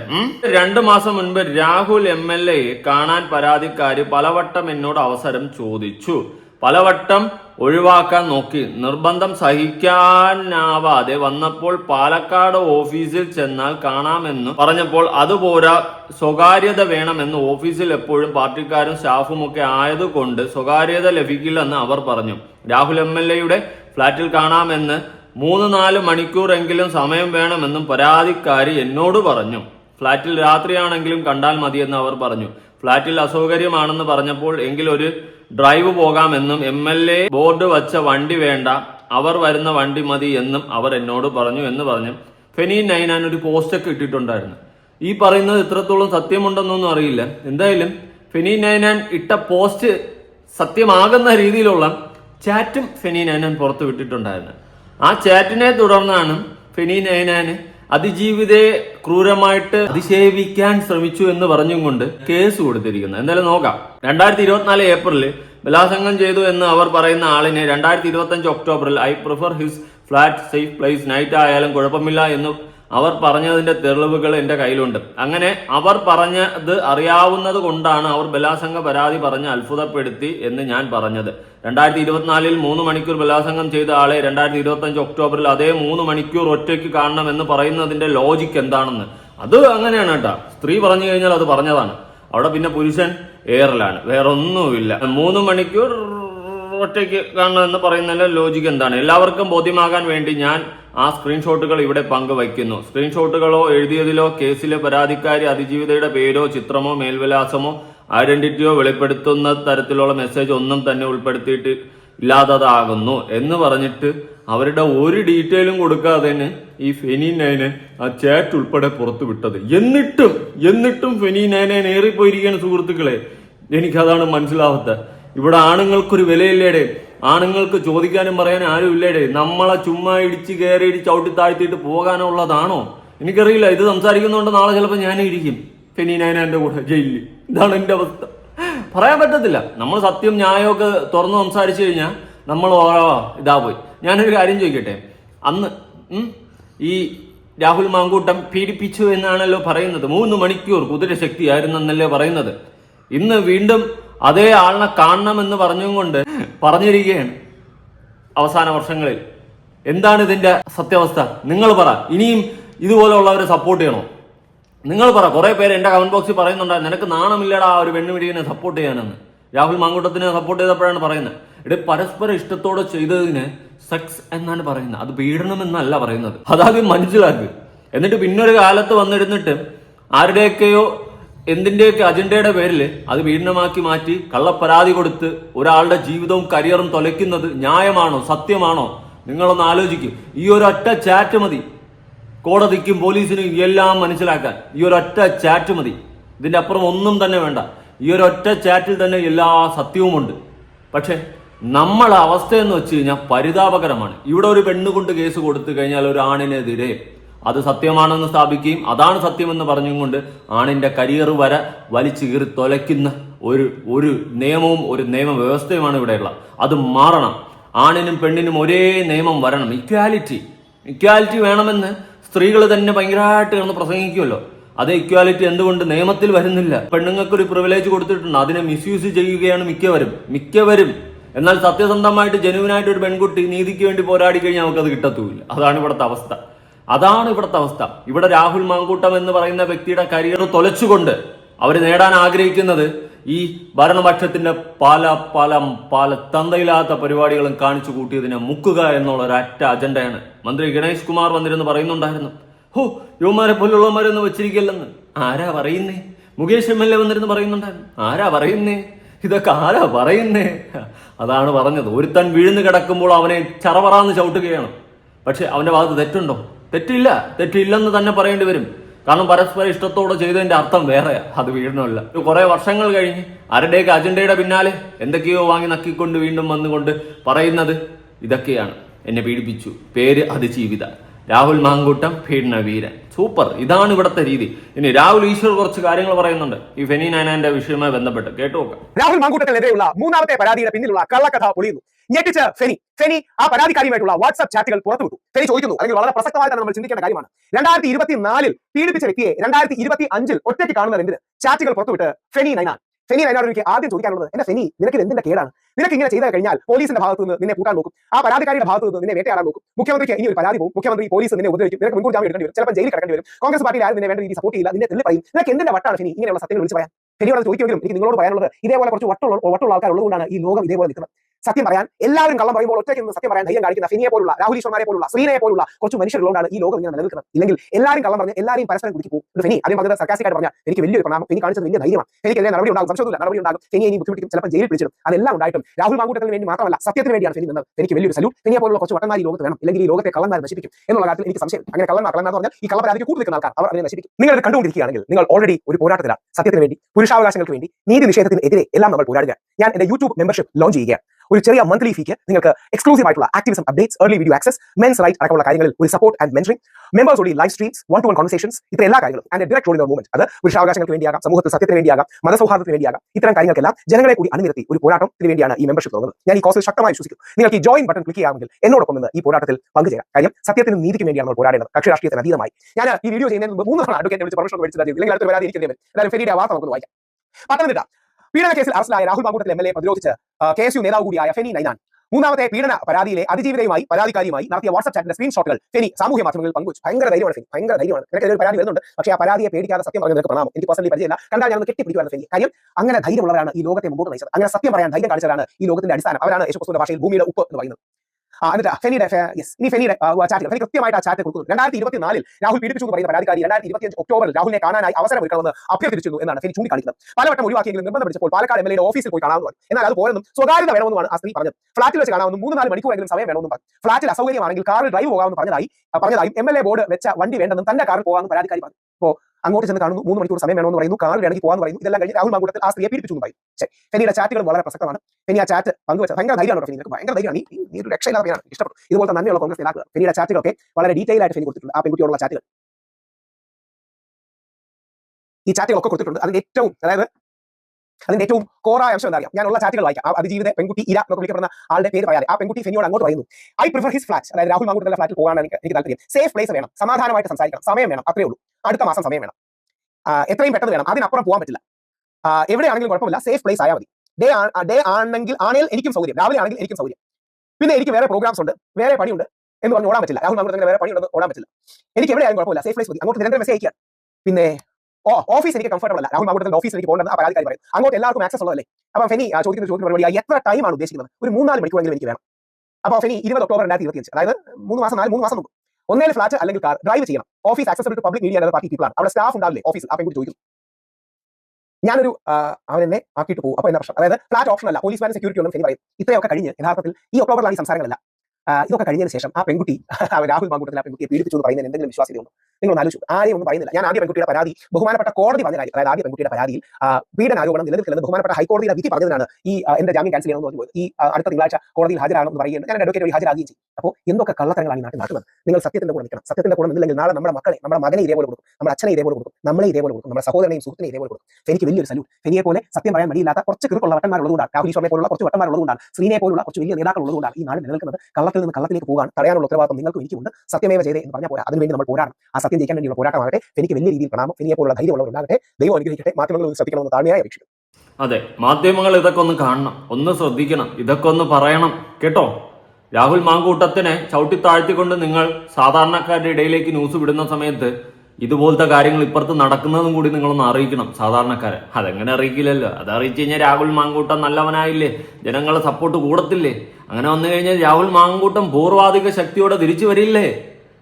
രണ്ടു മാസം മുൻപ് രാഹുൽ എം എൽ എ കാണാൻ പരാതിക്കാർ പലവട്ടം എന്നോട് അവസരം ചോദിച്ചു. പലവട്ടം ഒഴിവാക്കാൻ നോക്കി. നിർബന്ധം സഹിക്കാനാവാതെ വന്നപ്പോൾ പാലക്കാട് ഓഫീസിൽ ചെന്നാൽ കാണാമെന്ന് പറഞ്ഞപ്പോൾ അതുപോരാ സ്വകാര്യത വേണമെന്ന് ഓഫീസിൽ എപ്പോഴും പാർട്ടിക്കാരും സ്റ്റാഫും ഒക്കെ ആയതുകൊണ്ട് സ്വകാര്യത ലഭിക്കില്ലെന്ന് അവർ പറഞ്ഞു. രാഹുൽ എം എൽ എയുടെ ഫ്ളാറ്റിൽ കാണാമെന്ന് മൂന്ന് നാല് മണിക്കൂറെങ്കിലും സമയം വേണമെന്നും പരാതിക്കാരി എന്നോട് പറഞ്ഞു. ഫ്ളാറ്റിൽ രാത്രിയാണെങ്കിലും കണ്ടാൽ മതിയെന്ന് അവർ പറഞ്ഞു. ഫ്ളാറ്റിൽ അസൗകര്യമാണെന്ന് പറഞ്ഞപ്പോൾ എങ്കിൽ ഒരു ഡ്രൈവ് പോകാമെന്നും എം എൽ എ ബോർഡ് വച്ച വണ്ടി വേണ്ട അവർ വരുന്ന വണ്ടി മതി എന്നും അവർ എന്നോട് പറഞ്ഞു എന്ന് പറഞ്ഞു. ഫെനി നൈനാൻ ഒരു പോസ്റ്റൊക്കെ ഇട്ടിട്ടുണ്ടായിരുന്നു. ഈ പറയുന്നത് എത്രത്തോളം സത്യമുണ്ടെന്നൊന്നും അറിയില്ല. എന്തായാലും ഫെനി നൈനാൻ ഇട്ട പോസ്റ്റ് സത്യമാകുന്ന രീതിയിലുള്ള ചാറ്റും ഫെനി നൈനാൻ പുറത്തു വിട്ടിട്ടുണ്ടായിരുന്നു. ആ ചാറ്റിനെ തുടർന്നാണ് ഫെനി നയനാന് അതിജീവിതയെ ക്രൂരമായിട്ട് അതിശേവിക്കാൻ ശ്രമിച്ചു എന്ന് പറഞ്ഞും കൊണ്ട് കേസ് കൊടുത്തിരിക്കുന്നത്. എന്തായാലും നോക്കാം. രണ്ടായിരത്തി ഇരുപത്തിനാല് ഏപ്രിലിൽ ബലാസംഗം ചെയ്തു എന്ന് അവർ പറയുന്ന ആളിനെ രണ്ടായിരത്തി ഇരുപത്തി അഞ്ച് ഒക്ടോബറിൽ I prefer his flat safe place. Night ആയാലും കുഴപ്പമില്ല എന്ന് അവർ പറഞ്ഞതിന്റെ തെളിവുകൾ എന്റെ കയ്യിലുണ്ട്. അങ്ങനെ അവർ പറഞ്ഞത് അറിയാവുന്നത് കൊണ്ടാണ് അവർ ബലാസംഗ പരാതി പറഞ്ഞ് അത്ഭുതപ്പെടുത്തി എന്ന് ഞാൻ പറഞ്ഞത്. രണ്ടായിരത്തി ഇരുപത്തിനാലിൽ മൂന്ന് മണിക്കൂർ ബലാസംഗം ചെയ്ത ആളെ രണ്ടായിരത്തി ഇരുപത്തി അഞ്ച് ഒക്ടോബറിൽ അതേ മൂന്ന് മണിക്കൂർ ഒറ്റയ്ക്ക് കാണണം എന്ന് പറയുന്നതിന്റെ ലോജിക് എന്താണെന്ന്. അത് അങ്ങനെയാണ് കേട്ടോ. സ്ത്രീ പറഞ്ഞു കഴിഞ്ഞാൽ അത് പറഞ്ഞതാണ്. അവിടെ പിന്നെ പുരുഷൻ എയറിലാണ് വേറൊന്നുമില്ല. മൂന്ന് മണിക്കൂർ ഒറ്റയ്ക്ക് കാണണം എന്ന് പറയുന്നതിന്റെ ലോജിക് എന്താണ്? എല്ലാവർക്കും ബോധ്യമാകാൻ വേണ്ടി ഞാൻ ആ സ്ക്രീൻഷോട്ടുകൾ ഇവിടെ പങ്കുവയ്ക്കുന്നു. സ്ക്രീൻഷോട്ടുകളോ എഴുതിയതിലോ കേസിലെ പരാതിക്കാരി അതിജീവിതയുടെ പേരോ ചിത്രമോ മേൽവിലാസമോ ഐഡന്റിറ്റിയോ വെളിപ്പെടുത്തുന്ന തരത്തിലുള്ള മെസ്സേജ് ഒന്നും തന്നെ ഉൾപ്പെടുത്തിയിട്ട് ഇല്ലാത്തതാകുന്നു. എന്ന് പറഞ്ഞിട്ട് അവരുടെ ഒരു ഡീറ്റെയിലും കൊടുക്കാതെ തന്നെ ഈ ഫെനി നൈനെ ആ ചാറ്റ് ഉൾപ്പെടെ പുറത്തു വിട്ടത്. എന്നിട്ടും എന്നിട്ടും ഫെനി നൈനെ ഏറിപ്പോയിരിക്കുകയാണ് സുഹൃത്തുക്കളെ. എനിക്കതാണ് മനസ്സിലാവാത്ത. ഇവിടെ ആണുങ്ങൾക്കൊരു വിലയില്ലേടെ? ആണുങ്ങൾക്ക് ചോദിക്കാനും പറയാനും ആരും ഇല്ലേടേ നമ്മളെ ചുമ്മാ ഇടിച്ച് കയറി ചവിട്ടി താഴ്ത്തിയിട്ട് പോകാനുള്ളതാണോ? എനിക്കറിയില്ല ഇത് സംസാരിക്കുന്നതുകൊണ്ട് നാളെ ചിലപ്പോൾ ഞാനും ഇരിക്കും. ഫെനി എന്റെ കൂടെ ജയിലിൽ ഇതാണ് എന്റെ അവസ്ഥ. പറയാൻ പറ്റത്തില്ല. നമ്മൾ സത്യം ന്യായമൊക്കെ തുറന്ന് സംസാരിച്ചു കഴിഞ്ഞാൽ നമ്മൾ ഓരോ ഇതാ പോയി. ഞാനൊരു കാര്യം ചോദിക്കട്ടെ? അന്ന് ഈ രാഹുൽ മാങ്കൂട്ടം പീഡിപ്പിച്ചു എന്നാണല്ലോ പറയുന്നത്. മൂന്ന് മണിക്കൂർ കുതിര കുതിരശക്തിയായിരുന്നെന്നല്ലേ പറയുന്നത്. ഇന്ന് വീണ്ടും അതേ ആളിനെ കാണണമെന്ന് പറഞ്ഞും കൊണ്ട് പറഞ്ഞിരിക്കുകയാണ് അവസാന വർഷങ്ങളിൽ. എന്താണ് ഇതിന്റെ സത്യാവസ്ഥ? നിങ്ങൾ പറ. ഇനിയും ഇതുപോലെയുള്ളവരെ സപ്പോർട്ട് ചെയ്യണോ? നിങ്ങൾ പറ. കുറെ പേര് എന്റെ കമന്റ് ബോക്സിൽ പറയുന്നുണ്ട്. നിനക്ക് നാണമില്ലടാ ആ ഒരു പെണ്ണുപിടിയെ സപ്പോർട്ട് ചെയ്യാനെന്ന്. രാഹുൽ മാങ്കൂട്ടത്തിനെ സപ്പോർട്ട് ചെയ്തപ്പോഴാണ് പറയുന്നത്. ഇവിടെ പരസ്പര ഇഷ്ടത്തോടെ ചെയ്തതിന് സെക്സ് എന്നാണ് പറയുന്നത്. അത് പീഡനം എന്നല്ല പറയുന്നത്. അതാദ്യം മനസ്സിലാക്കുക എന്നിട്ട് പിന്നൊരു കാലത്ത് വന്നിരുന്നിട്ട് ആരുടെയൊക്കെയോ എന്തിന്റെയൊക്കെ അജണ്ടയുടെ പേരിൽ അത് പീഡനമാക്കി മാറ്റി കള്ളപ്പരാതി കൊടുത്ത് ഒരാളുടെ ജീവിതവും കരിയറും തൊലയ്ക്കുന്നത് ന്യായമാണോ സത്യമാണോ? നിങ്ങളൊന്ന് ആലോചിക്കും. ഈ ഒരു ഒറ്റ ചാറ്റ് മതി. കോടതിക്കും പോലീസിനും എല്ലാം മനസ്സിലാക്കാൻ. ഈ ഒരൊറ്റ ചാറ്റ് മതി. ഇതിന്റെ അപ്പുറം ഒന്നും തന്നെ വേണ്ട. ഈ ഒരൊറ്റ ചാറ്റിൽ തന്നെ എല്ലാ സത്യവുമുണ്ട്. പക്ഷേ നമ്മളെ അവസ്ഥയെന്ന് വെച്ച് കഴിഞ്ഞാൽ പരിതാപകരമാണ്. ഇവിടെ ഒരു പെണ്ണ് കൊണ്ട് കേസ് കൊടുത്തു കഴിഞ്ഞാൽ ഒരു ആണിനെതിരെ അത് സത്യമാണെന്ന് സ്ഥാപിക്കുകയും അതാണ് സത്യമെന്ന് പറഞ്ഞും കൊണ്ട് ആണിന്റെ കരിയർ വരെ വലിച്ചു കീറി തൊലയ്ക്കുന്ന ഒരു ഒരു നിയമവും ഒരു നിയമ വ്യവസ്ഥയുമാണ് ഇവിടെയുള്ള അത് മാറണം. ആണിനും പെണ്ണിനും ഒരേ നിയമം വരണം. ഇക്വാലിറ്റി ഇക്വാലിറ്റി വേണമെന്ന് സ്ത്രീകൾ തന്നെ ഭയങ്കരമായിട്ട് കിടന്ന് പ്രസംഗിക്കുമല്ലോ. അത് ഇക്വാലിറ്റി എന്തുകൊണ്ട് നിയമത്തിൽ വരുന്നില്ല? പെണ്ണുങ്ങൾക്ക് ഒരു പ്രിവിലേജ് കൊടുത്തിട്ടുണ്ട്. അതിനെ മിസ്യൂസ് ചെയ്യുകയാണ് മിക്കവരും. മിക്കവരും. എന്നാൽ സത്യസന്ധമായിട്ട് ജനുവിനായിട്ട് ഒരു പെൺകുട്ടി നീതിക്ക് വേണ്ടി പോരാടി കഴിഞ്ഞാൽ നമുക്കത് കിട്ടത്തുമില്ല. അതാണ് ഇവിടുത്തെ അവസ്ഥ. അതാണ് ഇവിടുത്തെ അവസ്ഥ. ഇവിടെ രാഹുൽ മാങ്കൂട്ടം എന്ന് പറയുന്ന വ്യക്തിയുടെ കരിയർ തൊലച്ചുകൊണ്ട് അവർ നേടാൻ ആഗ്രഹിക്കുന്നത് ഈ ഭരണപക്ഷത്തിന്റെ പല പല പല തന്തയില്ലാത്ത പരിപാടികളും കാണിച്ചു കൂട്ടിയതിനെ മുക്കുക എന്നുള്ള ഒരു അറ്റ അജണ്ടയാണ്. മന്ത്രി ഗണേഷ് കുമാർ വന്നിരുന്ന് പറയുന്നുണ്ടായിരുന്നു. ഹോ യുവമാരെ പോലുള്ളവന്മാരൊന്നും വെച്ചിരിക്കില്ലെന്ന്. ആരാ പറയുന്നേ? മുകേഷ് എം എൽ എ വന്നിരുന്ന് പറയുന്നുണ്ടായിരുന്നു. ആരാ പറയുന്നേ? ഇതൊക്കെ ആരാ പറയുന്നേ? അതാണ് പറഞ്ഞത്. ഒരുത്തൻ വീഴുന്നു കിടക്കുമ്പോൾ അവനെ ചറപറാന്ന് ചവിട്ടുകയാണ്. പക്ഷെ അവന്റെ ഭാഗത്ത് തെറ്റുണ്ടോ? തെറ്റില്ല തെറ്റില്ലെന്ന് തന്നെ പറയേണ്ടി വരും. കാരണം പരസ്പര ഇഷ്ടത്തോടെ ചെയ്തതിന്റെ അർത്ഥം വേറെ അത് വീഴണമല്ല കുറെ വർഷങ്ങൾ കഴിഞ്ഞ് ആരുടെയൊക്കെ അജണ്ടയുടെ പിന്നാലെ എന്തൊക്കെയോ വാങ്ങി നക്കിക്കൊണ്ട് വീണ്ടും വന്നുകൊണ്ട് പറയുന്നത് ഇതൊക്കെയാണ്. എന്നെ പീഡിപ്പിച്ചു. പേര് അതിജീവിത. രാഹുൽ മാങ്കൂട്ടം പീഡന വീരൻ. സൂപ്പർ. ഇതാണ് ഇവിടുത്തെ രീതി. ഇനി രാഹുൽ ഈശ്വർ കുറച്ച് കാര്യങ്ങൾ പറയുന്നുണ്ട്. ഈ ഫെനി നയനാന്റെ വിഷയവുമായി ബന്ധപ്പെട്ട്. കേട്ടു നോക്കാം. രാഹുൽ മാങ്കൂട്ടത്തിനെതിരെയുള്ള മൂന്നാമത്തെ പരാതിയുടെ പിന്നിലുള്ള കള്ളക്കഥ പൊളിയുന്നു ഞെട്ടിച്ച് ഫെനി. ഫെനി ആ പരാതിക്കാരിയുമായിട്ടുള്ള വാട്സ്ആപ്പ് ചാറ്റുകൾ പുറത്തുവിട്ടു. ഫെനി ചോദിക്കുന്നു. അല്ലെങ്കിൽ വളരെ പ്രസക്തമായിട്ട് നമ്മൾ ചിന്തിക്കേണ്ട കാര്യമാണ്. രണ്ടായിരത്തി ഇരുപത്തിനാലിൽ പീഡിപ്പിച്ച വ്യക്തിയെ രണ്ടായിരത്തി ഇരുപത്തി അഞ്ചിൽ ഒറ്റയ്ക്ക് കാണുന്നത് എന്തിന് ചാറ്റുകൾ പുറത്തുവിട്ട് ഫെനി നൈനാൻ ഫെനി വയനാട് എനിക്ക് ആദ്യം ചോദിക്കാനുള്ളത് എന്റെ ഫെനി നിനക്ക് എന്തിന്റെ കേടാണ്? നിനക്ക് ഇങ്ങനെ ചെയ്താൽ കഴിഞ്ഞാൽ പോലീസിന്റെ ഭാഗത്ത് നിന്ന് നിന്നെ കൂട്ടാൻ നോക്കും. ആ പരാതിക്കാരിയുടെ ഭാഗത്ത് നിന്ന് നിന്നെ വേട്ടയാടാൻ നോക്കും. മുഖ്യമന്ത്രിക്ക് ഇനി ഒരു പരാതി പോകും മുഖ്യമന്ത്രി പോലീസ് നിന്നെ ഉപദ്രവിക്കും. നിനക്ക് മുൻകൂർ ജാമ്യം എടുക്കേണ്ടി വരും. ചിലപ്പോൾ ജയിലിൽ കിടക്കേണ്ടി വരും. കോൺഗ്രസ് പാർട്ടിയിൽ ആരും നിന്നെ വേണ്ട രീതി സപ്പോർട്ട് ചെയ്യില്ല. നിന്നെ തെള്ളി പറയും. നിനക്ക് എന്തിന്റെ വട്ടാണ് ഫെനി? ഇങ്ങനെയുള്ള സത്യങ്ങൾ വിളിച്ച് പറയാൻ. ഫെനിയോട് ചോദിക്കുമെങ്കിലും എനിക്ക് നിങ്ങളോട് പറയാനുള്ളത് ഇതേപോലെ കുറച്ച് വട്ടുള്ള വട്ടുള്ള ആൾക്കാരുള്ളതുകൊണ്ടാണ് ഈ ലോകം ഇതേപോലെ നിൽക്കുന്നത്. സത്യം പറയാൻ എല്ലാവരും കള്ളം പറയുമ്പോൾ ഒറ്റയ്ക്ക് നിന്ന് സത്യം പറയാൻ ധൈര്യം കാണിക്കുന്ന ഫിനിയെ പോലുള്ള രാഹുൽ ഈശ്വരനെ പോലുള്ള ശ്രീനയെ പോലുള്ള കുറച്ച് മനുഷ്യരുള്ളതുകൊണ്ടാണ് ഈ ലോകം ഇങ്ങനെ നിലനിൽക്കുന്നത്. ഇല്ലെങ്കിൽ എല്ലാവരും കള്ളം പറഞ്ഞ് എല്ലാവരും പരസ്പരം കുടിച്ച് പോകും. ഫിനി അതിന് പറഞ്ഞത് സർക്കാസിക്കായിട്ട് പറഞ്ഞാൽ എനിക്ക് വലിയൊരു പ്രണാമം. ഫിനി കാണിച്ചത് വലിയ ധൈര്യമാണ്. എനിക്ക് എല്ലാം നടപടി ഉണ്ടാകും? സംശയമില്ല നടപടി ഉണ്ടാകും. ഫിനി ഇനി ബുദ്ധിമുട്ടിക്കും. ചിലപ്പോൾ ജയിലിൽ പിടിച്ചിടും. അതെല്ലാം ഉണ്ടായിട്ടും രാഹുൽ മാങ്കൂട്ടത്തിന് വേണ്ടി മാത്രമല്ല സത്യത്തിന് വേണ്ടിയാണ് ഫിനി നിന്നത്. എനിക്ക് വലിയൊരു സല്യൂട്ട് ഫെനിയെ പോലുള്ള കുറച്ച് വട്ടന്മാർ ലോകത്ത് വേണം. അല്ലെങ്കിൽ ഈ ലോകത്തെ കള്ളന്മാർ നശിപ്പിക്കും. എന്നുള്ള കാര്യത്തിൽ എനിക്ക് സംശയം അങ്ങനെ കള്ളന്മാർ കള്ളന്മാർ പറഞ്ഞാൽ ഈ കള്ളപ്പരാതിക്ക് കൂടുതൽ നിൽക്കുന്ന ആൾക്കാർ. അവർ അതിനെ നശിപ്പിക്കും. നിങ്ങൾ കണ്ടുകൊണ്ടിരിക്കുകയാണെങ്കിൽ നിങ്ങൾ ഓൾറെഡി ഒരു പോരാട്ടത്തിലാണ്. സത്യത്തിന് വേണ്ടി പുരുഷാവകാശങ്ങൾക്ക് വേണ്ടി നീതി നിഷേധത്തിന് എതിരെ എല്ലാം നമ്മൾ പോരാടുക. ഞാൻ എന്റെ യൂട്യൂബ് മെമ്പർഷിപ്പ് ലോഞ്ച് ചെയ്യുകയാണ്. ഒരു ചെറിയ മന്ത്ലി ഫീക്ക് നിങ്ങൾക്ക് എക്സ്ക്ലൂസീവ് ആയിട്ടുള്ള activism updates early video access men's right അടക്കമുള്ള കാര്യങ്ങളിൽ ഒരു സപ്പോർട്ട് ആൻഡ് മെൻഷറിംഗ് മെമ്പേഴ്സ് ഓടി live streams one to one conversations ഇത്ര എല്ലാ കാര്യങ്ങളും ആൻഡ് ഡയറക്ട് ഓടി മൂവ്മെന്റ് അത് പുരുഷാവകാശങ്ങൾക്ക് വേണ്ടിയാകാം സമൂഹത്തിൽ സത്യത്തിന് വേണ്ടിയാകാം മതസൗഹാർദ്ദത്തിന് വേണ്ടിയാകാം ഇത്തരം കാര്യങ്ങൾക്കെല്ലാം ജനങ്ങളെ കൂടി അണിനിരത്തി ഒരു പോരാട്ടം പോരാട്ടത്തിന് വേണ്ടിയാണ് ഈ മെമ്പർഷിപ്പ് തോന്നുന്നത് ഞാൻ ഈ കോഴ്സിൽ ശക്തമായി വിശ്വസിക്കും. നിങ്ങൾക്ക് ഈ ജോയിൻ ബട്ടൺ ക്ലിക്ക് ചെയ്യാമെങ്കിൽ എന്നോടൊപ്പം നിന്ന് ഈ പോരാട്ടത്തിൽ പങ്കുചേരാം. കാര്യം സത്യത്തിനും നീതിക്ക് വേണ്ടിയാണ് നമ്മൾ പോരാടേണ്ടത്. കക്ഷി രാഷ്ട്രീയത്തിന് അതീതമായി. ഞാൻ ഈ വീഡിയോ ചെയ്യുന്നതിന് മുമ്പ് മൂന്ന് തവണ അഡ്വക്കേറ്റ് വിളിച്ച് പെർമിഷൻ മേടിച്ചത് അല്ലെങ്കിൽ അടുത്ത പരാതി ഇരിക്കുന്നത് എന്തായാലും ഫെരിയുടെ വാർത്ത നമുക്ക് വായിക്കാം. പത്തനംതിട്ട. പീഡന കേസിൽ അറസ്റ്റിലായ Rahul Mamkootathil M L A പ്രതിരോധിച്ച് K S U നേതാവ് കൂടിയായ ഫെനി നൈനാൻ. മൂന്നാമത്തെ പീഡന പരാതിയിലെ അതിജീവിതയുമായി പരാതിക്കാരിയുമായി നടത്തിയ വാട്സ്ആപ്പ് ചാറ്റിന്റെ സ്ക്രീൻഷോട്ടുകൾ ഫെനി സാമൂഹ്യ മാധ്യമങ്ങളിൽ പങ്കുവച്ചു. ഭയങ്കര ധൈര്യമാണ് ഫെനി. ഭയങ്കര ധൈര്യമാണ്. എനിക്ക് പരാതി വരുന്നുണ്ട്. പക്ഷേ ആ പരാതിയെ പേടിക്കാതെ സത്യം പറഞ്ഞു നിനക്ക് പ്രണാമം. എനിക്ക് പേഴ്സണലി പരിചയമില്ല. കണ്ടാൽ ഞാൻ കെട്ടിപ്പിടിക്കുവാണ് ഫെനി. കാര്യം അങ്ങനെ ധൈര്യമുള്ളവരാണ് ഈ ലോകത്തെ മുമ്പോട്ട് നയിച്ചത്. അങ്ങനെ സത്യം പറയാൻ ധൈര്യം കാണിച്ചവരാണ് ഈ ലോകത്തിന്റെ അടിസ്ഥാനം. അവരാണ് യേശുക്രിസ്തുവിന്റെ ഭാഷയിൽ ഭൂമിയുടെ ഉപ്പ് എന്ന് പറയുന്നത്. എന്നിട്ട് ഫെനിയുടെ യെസ് ഇനി ഫെനിയുടെ ചാറ്റ് ഫെനി കൃത്യമായിട്ട് ആ ചാറ്റ് കൊടുക്കുന്നു. രണ്ടായിരത്തി ഇരുപത്തിനാലിൽ രാഹുൽ പീഡിപ്പിച്ചു എന്ന് പറയുന്ന പരാതിക്കാരി രണ്ടായിരത്തി ഇരുപത്തിയഞ്ച് ഒക്ടോബറിൽ രാഹുലിനെ കാണാനായി അവസരം ഒരുക്കണമെന്ന് അഭ്യർത്ഥിച്ചിരുന്നു എന്നാണ് ഫെനി ചൂണ്ടിക്കാണിക്കുന്നത്. പലവട്ടം ഒഴിവാക്കിയെങ്കിലും നിർബന്ധം പിടിച്ചപ്പോൾ പാലക്കാട് എം എൽ ഓഫീസിൽ പോയി കാണാമെന്ന് പറഞ്ഞു എന്നാൽ അത് പോരെന്നും സ്വകാര്യത വേണമെന്നുമാണ് ആ സ്ത്രീ പറഞ്ഞത്. ഫ്ളാറ്റിൽ വെച്ച് കാണാമെന്നും മൂന്ന് നാല് മണിക്കൂറെങ്കിലും സമയം വേണമെന്നും പറഞ്ഞു. ഫ്ളാറ്റിൽ അസൗകര്യമാണെങ്കിൽ കാറിൽ ഡ്രൈവ് പോകാമെന്ന് പറഞ്ഞതായി പറഞ്ഞതായും എം എൽ എ ബോർഡ് വെച്ച വണ്ടി വേണ്ടെന്നും തന്റെ കാറിൽ പോകാമെന്ന് പരാതിക്കാരി പറഞ്ഞു. അപ്പോൾ അങ്ങോട്ട് ചെന്ന് കാണുന്നു. മൂന്ന് മണിക്കൂർ സമയം വേണമെന്ന് പറയുന്നു. കാർ വേണമെങ്കിൽ പോകാന്ന് പറയുന്നു. ഇതെല്ലാം കഴിഞ്ഞ് രാഹുൽ മാങ്കൂട്ടത്തിൽ ആ സ്ത്രീയെ പീഡിപ്പിച്ചു എന്ന് പറയും. ശരി. ഫെനിയുടെ ചാറ്റുകൾ വളരെ പ്രസക്തമാണ്. ഫെനി ആ ചാറ്റ് പങ്കുവെച്ച ഭയങ്കര ധൈര്യമാണ് ഫെനി. നിനക്ക് ഭയങ്കര ധൈര്യമാണ്. നീ ഒരു രക്ഷയില്ലാതെ പയ്യനാണ് ഇഷ്ടപ്പെട്ടു. ഇതുപോലത്തെ നന്ദിയുള്ള കോൺഗ്രസ് നേതാക്കൾ ഫെനിയുടെ ചാറ്റുകളൊക്കെ വളരെ ഡീറ്റെയിൽ ആയിട്ട് ഫെനി കൊടുത്തിട്ടുണ്ട്. ആ പെൺകുട്ടിയോടുള്ള ചാറ്റുകൾ. ഈ ചാറ്റുകളൊക്കെ കൊടുത്തിട്ടുണ്ട്. അതിന് ഏറ്റവും അതായത് അതിന്റെ ഏറ്റവും കോറായ അംശം എന്താ അറിയാം ഞാനുള്ള ചാറ്റുകൾ വായിക്കാം. ആ അതിജീവിത പെൺകുട്ടി ഇര എന്നൊക്കെ വിളിക്കപ്പെടുന്ന ആളുടെ പേര് പറയാതെ ആ പെൺകുട്ടി ഫെനിയോട് അങ്ങോട്ട് പറയുന്നു. ഐ പ്രിഫർ ഹിസ് ഫ്ലാറ്റ് അതായത് രാഹുൽ മാങ്കൂട്ടത്തിന്റെ ഫ്ലാറ്റിൽ പോകാനാണ് എനിക്ക് എനിക്ക് താല്പര്യം. സേഫ് പ്ലേസ് വേണം. സമാധാനമായിട്ട് സംസാരിക്കണം. സമയം വേണം. അത്രേ ഉള്ളൂ. അടുത്ത മാസം സമയം വേണം. എത്രയും പെട്ടെന്ന് വേണം. അതിനപ്പുറം പോകാൻ പറ്റില്ല. എവിടെയാണെങ്കിലും കുഴപ്പമില്ല. സേഫ് പ്ലേസ് ആയാൽ മതി. ഡേ ഡേ ആണെങ്കിൽ ആണെങ്കിൽ എനിക്കും സൗകര്യം. രാവിലെ ആണെങ്കിൽ എനിക്കും സൗകര്യം. പിന്നെ എനിക്ക് വേറെ പ്രോഗ്രാംസ് ഉണ്ട്. വേറെ പണിയുണ്ട് എന്ന് പറഞ്ഞ് ഓടാൻ പറ്റില്ല. രാഹുൽ മാങ്കൂട്ടത്തിന് വേറെ പണിയുണ്ടെന്ന് ഓടാൻ പറ്റില്ല. എനിക്ക് എവിടെയായാലും കുഴപ്പമില്ല. സേഫ് പ്ലേസ് മതി. അങ്ങോട്ട് നിരന്തരം മെസ്സേജ് അയക്കുക പിന്നെ ഓഫീസ് എനിക്ക് കംഫർട്ടബിൾ അല്ല. രാഹുൽ മാങ്കൂട്ടത്തിന്റെ ഓഫീസ് എനിക്ക് പോകണമെന്ന് ആ പരാതിക്കാരി പറയും. അങ്ങോട്ട് എല്ലാവർക്കും ആക്സസ് ഉള്ളതല്ലേ? അപ്പൊ ഫെനി ചോദിക്കുന്ന ചോദ്യം മറുപടി ആ, എത്ര ടൈമാണ് ഉദ്ദേശിക്കുന്നത്? ഒരു മൂന്നാൽ മണിക്കൂറെങ്കിലും എനിക്ക് വേണം. അപ്പൊ ഫെനി ഇരുപത് ഒക്ടോബർ രണ്ടായിരത്തി ഇരുപത്തിയഞ്ച് അതായത് മൂന്ന് മാസം നാല് മൂന്ന് മാസം മുമ്പ്. ഒന്നേൽ ഫ്ലാറ്റ് അല്ലെങ്കിൽ കാർ ഡ്രൈവ് ചെയ്യണം. Office accessible to public media party people ആണ്. അവിടെ സ്റ്റാഫ് ഉണ്ടാവില്ലേ ഓഫീസ് ആ പെൺകുട്ടി ചോദിക്കും ഞാനൊരു അവനെന്നെ എന്നെ ആക്കിയിട്ട് പോകും. അപ്പൊ എന്താ പ്രശ്നം? അതായത് ഫ്ലാറ്റ് ഓപ്ഷൻ അല്ല. പോലീസ് മാൻ സെക്യൂരിറ്റി ഒന്നും ഫെനി പറയും. ഇത്രയൊക്കെ കഴിഞ്ഞ് യഥാർത്ഥത്തിൽ ഈ ഒക്ടോബറിലാണ് ഈ സംസാരങ്ങളല്ല. ഇതൊക്കെ കഴിഞ്ഞതിന് ശേഷം ആ പെൺകുട്ടി രാഹുൽ മാങ്കൂട്ടത്തിൽ ആ പെൺകുട്ടിയെ പീഡിപ്പിച്ചു എന്ന് പറയുന്നതിന് എന്തെങ്കിലും വിശ്വാസ്യതയുണ്ടോ? നിങ്ങൾ ആലോചിച്ചു ആരെയും ഒന്നും പറയുന്നില്ല. ഞാൻ ആദ്യ പെൺകുട്ടിയുടെ പരാതി ബഹുമാനപ്പെട്ട കോടതി പറഞ്ഞ കാര്യം അതായത് ആദ്യ പെൺകുട്ടിയുടെ പരാതിയിൽ പീഡനാരോപണം നിലനിൽക്കുന്നത് ബഹുമാനപ്പെട്ട ഹൈക്കോടതിയുടെ വിധി പറഞ്ഞതിനാണ് ഈ എന്റെ ജാമ്യം ക്യാൻസൽ ചെയ്യണമെന്ന് പറഞ്ഞു. ഈ അടുത്ത തിങ്കളാഴ്ച കോടതിയിൽ ഹാജരാണെന്ന് പറയുന്നത് ഞാൻ അഡ്വക്കേറ്റ് വഴി ഹാജരാകുകയും ചെയ്യും. അപ്പോൾ എന്തൊക്കെ കള്ളത്തരങ്ങളാണ് നാട്ടിൽ നടക്കുന്നത്? നിങ്ങൾ സത്യത്തിന്റെ കൂടെ നിൽക്കണം. സത്യത്തിന്റെ കൂടെ നിന്നില്ലെങ്കിൽ നാളെ നമ്മുടെ മക്കളെ നമ്മുടെ മകനെ ഇതേപോലെ കൊടുക്കും. നമ്മുടെ അച്ഛനെ ഇതേപോലെ കൊടുക്കും. നമ്മളെ ഇതേപോലെ കൊടുക്കും. നമ്മുടെ സഹോദരനെയും സുഹൃത്തിനെ ഇതേപോലെ കൊടുക്കും. എനിക്ക് വലിയൊരു സല്യൂട്ട് ഫെനിയെ പോലെ സത്യം പറയാൻ മടിയില്ലാത്ത കുറച്ച് കൃക്കുള്ള വട്ടന്മാരുള്ളതുകൊണ്ടാണ്. രാഹുൽ ഈശ്വറിനെ പോലുള്ള കുറച്ച് വട്ടന്മാരുള്ളതുകൊണ്ടാണ്. ശ്രീനെ പോലുള്ള കുറച്ച് വലിയ നേതാക്കൾ ഉള്ളതുകൊണ്ടാണ് ഈ നാട് നിലനിൽക്കുന്നത്. കള്ളത്തിൽ നിന്ന് കള്ളത്തിലേക്ക് പോകാൻ തടയാനുള്ള ഉത്തരവാദിത്വം നിങ്ങൾക്കും എനിക്കുണ്ട് സത്യമേവ ചെയ്തേ എന്ന് പറഞ്ഞാൽ പോരാ. അതിനുവേണ്ടി നമ്മൾ പോരാടണം. ആ സത്യം ജയിക്കാൻ വേണ്ടിയുള്ള പോരാട്ടമാകട്ടെ. എനിക്ക് വലിയ രീതിയിൽ പ്രണാമം ഫെനിയെ പോലുള്ള ധൈര്യമുള്ളവരുണ്ടാകട്ടെ ദൈവം അനുഗ്രഹിക്കട്ടെ. മാധ്യമങ്ങൾ ശ്രദ്ധിക്കണമെന്ന് താഴ്മയായി അപേക്ഷിക്കും അതെ മാധ്യമങ്ങൾ ഇതൊക്കെ ഒന്ന് കാണണം. ഒന്ന് ശ്രദ്ധിക്കണം. ഇതൊക്കെ ഒന്ന് പറയണം. കേട്ടോ? രാഹുൽ മാങ്കൂട്ടത്തിനെ ചവിട്ടി താഴ്ത്തിക്കൊണ്ട് നിങ്ങൾ സാധാരണക്കാരുടെ ഇടയിലേക്ക് ന്യൂസ് വിടുന്ന സമയത്ത് ഇതുപോലത്തെ കാര്യങ്ങൾ ഇപ്പുറത്ത് നടക്കുന്നതും കൂടി നിങ്ങളൊന്ന് അറിയിക്കണം സാധാരണക്കാരെ. അതെങ്ങനെ അറിയിക്കില്ലല്ലോ? അത് അറിയിച്ചു കഴിഞ്ഞാൽ രാഹുൽ മാങ്കൂട്ടം നല്ലവനായില്ലേ? ജനങ്ങളെ സപ്പോർട്ട് കൂടത്തില്ലേ? അങ്ങനെ വന്നു കഴിഞ്ഞാൽ രാഹുൽ മാങ്കൂട്ടം പൂർവാധിക ശക്തിയോടെ തിരിച്ചു വരില്ലേ?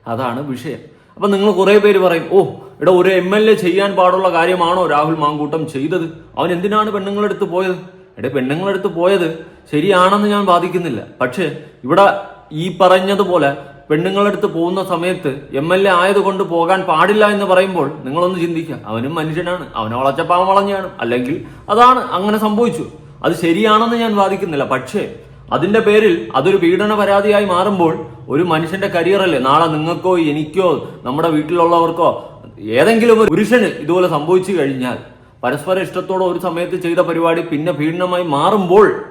അതാണ് വിഷയം. അപ്പൊ നിങ്ങൾ കുറെ പേര് പറയും ഓ ഇവിടെ ഒരു എം എൽ എ ചെയ്യാൻ പാടുള്ള കാര്യമാണോ രാഹുൽ മാങ്കൂട്ടം ചെയ്തത്? അവൻ എന്തിനാണ് പെണ്ണുങ്ങളെടുത്ത് പോയത്? എടെ പെണ്ണുങ്ങളെടുത്ത് പോയത് ശരിയാണെന്ന് ഞാൻ വാദിക്കുന്നില്ല. പക്ഷേ ഇവിടെ ഈ പറഞ്ഞതുപോലെ പെണ്ണുങ്ങളടുത്ത് പോകുന്ന സമയത്ത് എം എൽ എ ആയതുകൊണ്ട് പോകാൻ പാടില്ല എന്ന് പറയുമ്പോൾ നിങ്ങളൊന്ന് ചിന്തിക്കുക. അവനും മനുഷ്യനാണ്. അവനെ വളച്ചപ്പാവൻ വളഞ്ഞാണ്. അല്ലെങ്കിൽ അതാണ് അങ്ങനെ സംഭവിച്ചു. അത് ശരിയാണെന്ന് ഞാൻ വാദിക്കുന്നില്ല. പക്ഷേ അതിന്റെ പേരിൽ അതൊരു പീഡന പരാതിയായി മാറുമ്പോൾ ഒരു മനുഷ്യന്റെ കരിയറല്ലേ? നാളെ നിങ്ങൾക്കോ എനിക്കോ നമ്മുടെ വീട്ടിലുള്ളവർക്കോ ഏതെങ്കിലും ഒരു പുരുഷന് ഇതുപോലെ സംഭവിച്ചു കഴിഞ്ഞാൽ പരസ്പര ഇഷ്ടത്തോടെ ഒരു സമയത്ത് ചെയ്ത പരിപാടി പിന്നെ പീഡനമായി മാറുമ്പോൾ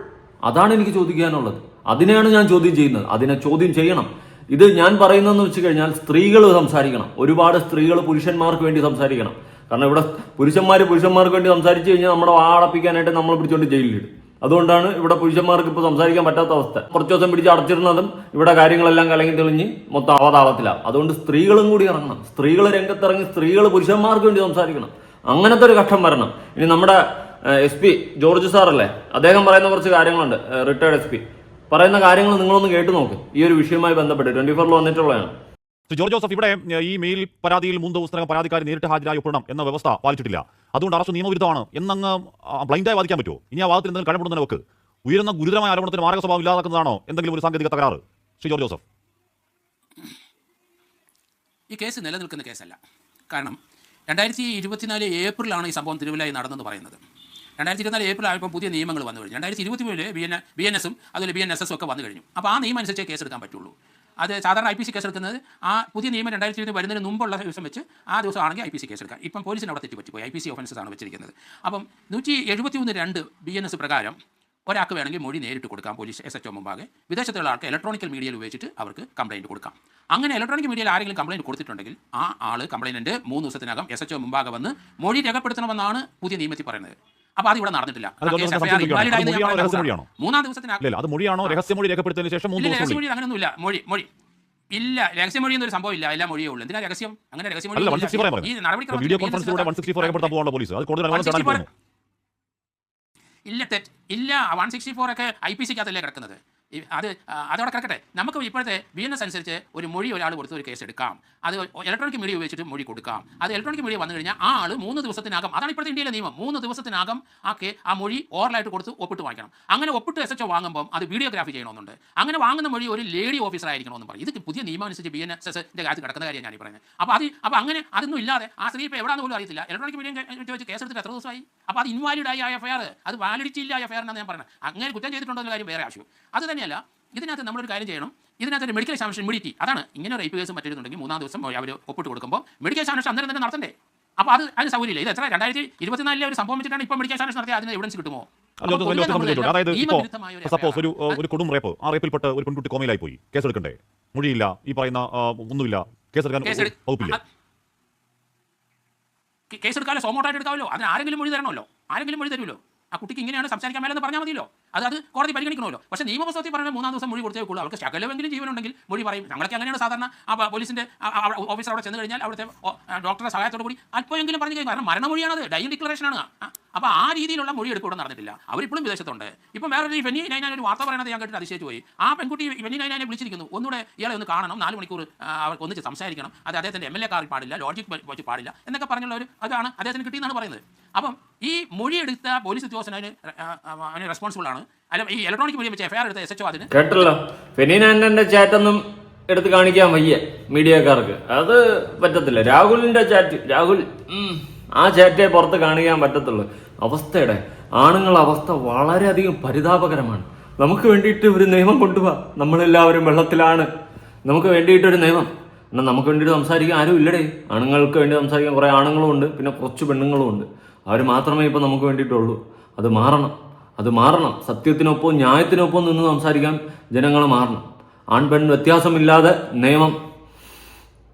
അതാണ് എനിക്ക് ചോദിക്കാനുള്ളത്. അതിനെയാണ് ഞാൻ ചോദ്യം ചെയ്യുന്നത്. അതിനെ ചോദ്യം ചെയ്യണം. ഇത് ഞാൻ പറയുന്നതെന്ന് വെച്ച് കഴിഞ്ഞാൽ സ്ത്രീകൾ സംസാരിക്കണം. ഒരുപാട് സ്ത്രീകൾ പുരുഷന്മാർക്ക് വേണ്ടി സംസാരിക്കണം. കാരണം ഇവിടെ പുരുഷന്മാർ പുരുഷന്മാർക്ക് വേണ്ടി സംസാരിച്ചു കഴിഞ്ഞാൽ നമ്മുടെ വാടപ്പിക്കാനായിട്ട് നമ്മൾ പിടിച്ചോണ്ട് ജയിലിലിടും. അതുകൊണ്ടാണ് ഇവിടെ പുരുഷന്മാർക്ക് ഇപ്പോൾ സംസാരിക്കാൻ പറ്റാത്ത അവസ്ഥ. കുറച്ച് ദിവസം പിടിച്ച് അടച്ചിരുന്നതും ഇവിടെ കാര്യങ്ങളെല്ലാം കലങ്ങി തെളിഞ്ഞ് മൊത്തം അവതാളത്തിലാണ് അതുകൊണ്ട് സ്ത്രീകളും കൂടി ഇറങ്ങണം. സ്ത്രീകൾ രംഗത്തിറങ്ങി സ്ത്രീകൾ പുരുഷന്മാർക്ക് വേണ്ടി സംസാരിക്കണം. അങ്ങനത്തെ ഒരു ഘട്ടം വരണം. ഇനി നമ്മുടെ എസ് പി ജോർജ് സാറല്ലേ? അദ്ദേഹം പറയുന്ന കുറച്ച് കാര്യങ്ങളുണ്ട്. Retired S P. പറയുന്ന കാര്യങ്ങൾ നിങ്ങളൊന്ന് കേട്ടു നോക്ക്. ഈ ഒരു വിഷയവുമായി ബന്ധപ്പെട്ട് ട്വന്റി ഫോറിൽ വന്നിട്ടുള്ളതാണ്. ശ്രീ ജോർജ് ജോസഫ് ഇവിടെ ഈ മെയിൽ പരാതിയിൽ മൂന്ന് ദിവസത്തിനകം പരാതിക്കാരി നേരിട്ട് ഹാജരായി ഒപ്പിടണം എന്ന വ്യവസ്ഥ പാലിച്ചിട്ടില്ല. അതുകൊണ്ട് അറസ്റ്റ് നിയമവിരുദ്ധമാണ് എന്നങ്ങ് ബ്ലൈൻഡായി വാദിക്കാൻ പറ്റുമോ? ഇനി ആ വാദത്തിൽ എന്തെങ്കിലും കഴപ്പെടുന്ന നമുക്ക് ഉയർന്ന ഗുരുതരമായ ആരോപണത്തിന് മാരക സ്വഭാവം ഇല്ലാതാക്കുന്നതാണോ എന്തെങ്കിലും ഒരു സാങ്കേതിക തകരാറ്? ശ്രീ ജോർജ് ജോസഫ്. ഈ കേസ് നിലനിൽക്കുന്ന കേസല്ല. കാരണം രണ്ടായിരത്തി ഇരുപത്തിനാല് ഏപ്രിലാണ് ഈ സംഭവം തിരുവല്ലായി നടന്നെന്ന് പറയുന്നത്. രണ്ടായിരത്തി ഇരുപത്തിനാല് ഏപ്രിൽ ആയപ്പോൾ പുതിയ നിയമങ്ങൾ വന്നു കഴിഞ്ഞു. രണ്ടായിരത്തി ഇരുപത്തി മൂന്നിൽ ബി എൻ ബി എൻ എസും അതുപോലെ ബി എൻ എസ് എസും ഒക്കെ വന്നു കഴിഞ്ഞു. അപ്പോൾ ആ നിയമം അനുസരിച്ച് കേസ് എടുക്കാൻ പറ്റുള്ളൂ. അത് സാധാരണ ഐ പി സി കേസ് എടുക്കുന്നത് ആ പുതിയ നിയമം രണ്ടായിരത്തി ഇരുപത് വരുന്നതിന് മുമ്പുള്ള ദിവസം വെച്ച് ആ ദിവസം ആണെങ്കിൽ ഐ പി സി കേസ് എടുക്കാം ഇപ്പം പോലീസിന് അവിടെ തെറ്റുപറ്റിപ്പോയി ഐ പി സി ഒഫൻസസ് ആണ് വെച്ചിരിക്കുന്നത്. അപ്പം നൂറ്റി എഴുപത്തി ഒന്ന് രണ്ട് ബി എൻ എസ് പ്രകാരം ഒരാൾക്ക് വേണമെങ്കിൽ മൊഴി നേരിട്ട് കൊടുക്കാം പോലീസ് എസ് എച്ച് ഒ മുമ്പാകെ. വിദേശത്തുള്ള ആൾക്ക് ഇലക്ട്രോണിക്കൽ മീഡിയയിൽ ഉപയോഗിച്ചിട്ട് അവർക്ക് കംപ്ലയിന്റ് കൊടുക്കാം. അങ്ങനെ ഇലക്ട്രോണിക് മീഡിയയിൽ ആരെങ്കിലും കംപ്ലയിന്റ് കൊടുത്തിട്ടുണ്ടെങ്കിൽ ആ ആൾ കംപ്ലയിന്റ് മൂന്ന് ദിവസത്തിനകം എസ് എച്ച് ഒ മുമ്പാകെ വന്ന് മൊഴി രേഖപ്പെടുത്തണമെന്നാണ് പുതിയ നിയമത്തിൽ പറയുന്നത്. അപ്പോൾ അത് ഇവിടെ നടന്നിട്ടില്ല? മൂന്നാം ദിവസത്തിന് അത് മൊഴിയാണോ രഹസ്യമൊഴി രേഖപ്പെടുത്തിയതിനു ശേഷം രഹസ്യമൊഴി അങ്ങനെയൊന്നുമില്ല. മൊഴി മൊഴി. ഇല്ല രഹസ്യമൊഴി എന്നൊരു സംഭവം ഇല്ല. എല്ലാ മൊഴിയേ ഉള്ളൂ. എന്തിനാ രഹസ്യം? അങ്ങനെ രഹസ്യമൊഴി. ഈ നടപടിക്രമത്തിൽ വീഡിയോ കോൺഫറൻസിലൂടെ വൺ സിക്സ്റ്റി ഫോർ രേഖപ്പെടുത്താൻ പോകാനുള്ള പോലീസ് അത് കൂടുതൽ അനുവാദം തേടാൻ 164 പോകുന്നു ഇല്ല തെറ്റ്. ഇല്ല വൺ സിക്സ്റ്റി ഫോർ ഒക്കെ ഐ പി സിക്കകത്തല്ലേ കിടക്കുന്നത്. അത് അതോടെ കിടക്കട്ടെ. നമുക്ക് ഇപ്പോഴത്തെ ബി എൻ എസ് അനുസരിച്ച് ഒരു മൊഴി ഒരാൾ കൊടുത്ത് ഒരു കേസ് എടുക്കാം. അത് ഇലക്ട്രോണിക് മീഡിയ ഉപയോഗിച്ചിട്ട് മൊഴി കൊടുക്കാം. അത് ഇലക്ട്രോണിക് മീഡിയ വന്നു കഴിഞ്ഞാൽ ആ ആൾ മൂന്ന് ദിവസത്തിനകം അതാണ് ഇപ്പോഴത്തെ ഇന്ത്യയിലെ നിയമം മൂന്ന് ദിവസത്തിനകം ആ കേ ആ മൊഴി ഓറലായിട്ട് കൊടുത്ത് ഒപ്പിട്ട് വാങ്ങിക്കണം. അങ്ങനെ ഒപ്പിട്ട് എസ് എച്ച് വാങ്ങുമ്പോൾ അത് വീഡിയോഗ്രാഫി ചെയ്യണമെന്നുണ്ട്. അങ്ങനെ വാങ്ങുന്ന മൊഴി ഒരു ലേഡി ഓഫീസർ ആയിരിക്കണമെന്ന് പറയും. ഇത് പുതിയ നിയമം അനുസരിച്ച് ബി എൻ എസ് എസിന്റെ കാര്യത്തിൽ കിടക്കുന്ന കാര്യം ഞാൻ പറയുന്നത്. അപ്പോൾ അത് അപ്പോൾ അങ്ങനെ അതൊന്നും ഇല്ലാതെ ആ സ്ത്രീ ഇപ്പോൾ എവിടെയാണെന്ന് പോലും അറിയത്തില്ല. ഇലക്ട്രോണിക് മീഡിയ വെച്ച് കേസ് എടുത്തിട്ട് എത്ര ദിവസമായി? അപ്പോൾ അത് ഇൻവാലിഡ് ആയ എഫ് ആർ അത് വാലിഡിറ്റി ഇല്ല എഫ് ഐ ഞാൻ പറയുന്നത്. അങ്ങനെ കുറ്റം ചെയ്തിട്ടുണ്ടോ എന്ന കാര്യം വേറെ ആവശ്യം അത് തന്നെയല്ല ഇതിനകത്ത് നമ്മളൊരു കാര്യം ചെയ്യണം. ഇതിനകത്ത് ഒരു മെഡിക്കൽ എക്സാമിനേഷൻ ഇമ്മീഡിയറ്റി അതാണ് ഇങ്ങനെ ഒരു റേപ്പ് കേസ് മറ്റൊരുന്നുണ്ടെങ്കിൽ മൂന്നാം ദിവസം അവർ ഒപ്പിട്ട് കൊടുക്കുമ്പോൾ മെഡിക്കൽ എക്സാമിനേഷൻ അന്നേരം തന്നെ നടത്തണ്ടേ? അപ്പോൾ അത് അതിന് സൗകര്യമില്ല. ഇത് എത്ര? രണ്ടായിരത്തി ഇരുപത്തിനാലിലെ ഒരു സംഭവം വെച്ചിട്ടാണ് ഇപ്പോൾ മെഡിക്കൽ എക്സാമിനേഷൻ നടത്തിയ അതിന് എവിഡൻസ് കിട്ടുമോ? അതായത് ഇപ്പോൾ സപ്പോസ് ഒരു ഒരു കൊടും റേപ്പ്. ആ റേപ്പിൽപ്പെട്ട് ഒരു പെൺകുട്ടി കോമയിലായി പോയി. കേസ് എടുക്കണ്ടേ മൊഴിയില്ല. ഈ പറയുന്ന ഒന്നുമില്ല. കേസ് എടുക്കാൻ കേസ് എടു- വകുപ്പില്ലേ. ആ- കേ- കേസ് എടുക്കാമല്ലോ സോമോട്ടായിട്ട് എടുക്കാമല്ലോ? അതിന് ആരെങ്കിലും മൊഴി തരണമല്ലോ? ആരെങ്കിലും മൊഴി തരുമല്ലോ? ആ കുട്ടിക്ക് ഇങ്ങനെയാണ് സംസാരിക്കാൻ മേലെന്ന് പറഞ്ഞാൽ മതിയല്ലോ. അത് അത് കോടതി പരിഗണിക്കണമല്ലോ. പക്ഷേ നിയമപുസ്തകത്തിൽ പറഞ്ഞാൽ മൂന്നാം ദിവസം മൊഴി കൊടുത്തേ ഉള്ളൂ. അവർക്ക് ശകലമെങ്കിലും ജീവനുണ്ടെങ്കിൽ മൊഴി പറയും. ഞങ്ങളൊക്കെ അങ്ങനെയാണ് സാധാരണ ആ പോലീസിന്റെ ഓഫീസർ അവിടെ ചെന്ന് കഴിഞ്ഞാൽ അവിടുത്തെ ഡോക്ടറുടെ സഹായത്തോടു കൂടി അല്പമെങ്കിലും പറഞ്ഞു കഴിഞ്ഞാൽ കാരണം മരണമൊഴിയാണത്. ഡൈൻ ഡിക്ലറേഷനാണ്. അപ്പോൾ ആ രീതിയിലുള്ള മൊഴി എടുക്കൂടെ നടന്നിട്ടില്ല അവരിപ്പോഴും വിദേശത്തുണ്ട്. ഇപ്പം ഒരു ഫെനി നൈനാൻ ഒരു വാർത്ത പറയണത് ഞാൻ കേട്ടിട്ട് അതിശയിച്ചു പോയി. ആ പെൺകുട്ടി ഫെനി നൈനാനെ വിളിച്ചിരിക്കുന്നു. ഒന്നുകൂടെ ഇയാളെ ഒന്ന് കാണണം. നാല് മണിക്കൂർ അവർക്ക് ഒന്നിച്ച് സംസാരിക്കണം. അത് അദ്ദേഹത്തിന്റെ എം എൽ എ കാറിൽ പാടില്ല. ലോജിക് വെച്ച് പാടില്ല. എന്നൊക്കെ പറഞ്ഞുള്ള ഒരു അതാണ് അദ്ദേഹത്തിന് കിട്ടിയെന്നാണ് പറയുന്നത്. അപ്പം ഈ മൊഴിയെടുത്ത പോലീസ് ഉദ്യോഗസ്ഥൻ അതിന് റെസ്പോൺസിബിൾ ആണ്. അല്ല ഈ ഇലക്ട്രോണിക് മീഡിയ വെച്ച് എഫ്ഐആർ എടുത്ത എസ് എച്ച് അതിന്. കേട്ടല്ലോ ആന്റന്റെ ചാറ്റൊന്നും എടുത്ത് കാണിക്കാൻ വയ്യ മീഡിയക്കാർക്ക്. അത് പറ്റത്തില്ല. രാഹുലിന്റെ ചാറ്റ് രാഹുൽ ആ ചാറ്റേ പുറത്ത് കാണിക്കാൻ പറ്റത്തുള്ളൂ. അവസ്ഥയുടെ ആണുങ്ങളുടെ അവസ്ഥ വളരെയധികം പരിതാപകരമാണ്. നമുക്ക് വേണ്ടിയിട്ട് ഒരു നിയമം കൊണ്ടുപോവാ നമ്മളെല്ലാവരും വെള്ളത്തിലാണ്. നമുക്ക് വേണ്ടിയിട്ട് ഒരു നിയമം. എന്നാൽ നമുക്ക് വേണ്ടിയിട്ട് സംസാരിക്കാൻ ആരും ഇല്ലടേ. ആണുങ്ങൾക്ക് വേണ്ടി സംസാരിക്കാൻ കുറേ ആണുങ്ങളും ഉണ്ട്. പിന്നെ കുറച്ച് പെണ്ണുങ്ങളും ഉണ്ട്. അവർ മാത്രമേ ഇപ്പം നമുക്ക് വേണ്ടിയിട്ടുള്ളൂ. അത് മാറണം. അത് മാറണം. സത്യത്തിനൊപ്പം ന്യായത്തിനൊപ്പം നിന്ന് സംസാരിക്കാൻ ജനങ്ങൾ മാറണം. ആൺ പെൺ വ്യത്യാസമില്ലാതെ നിയമം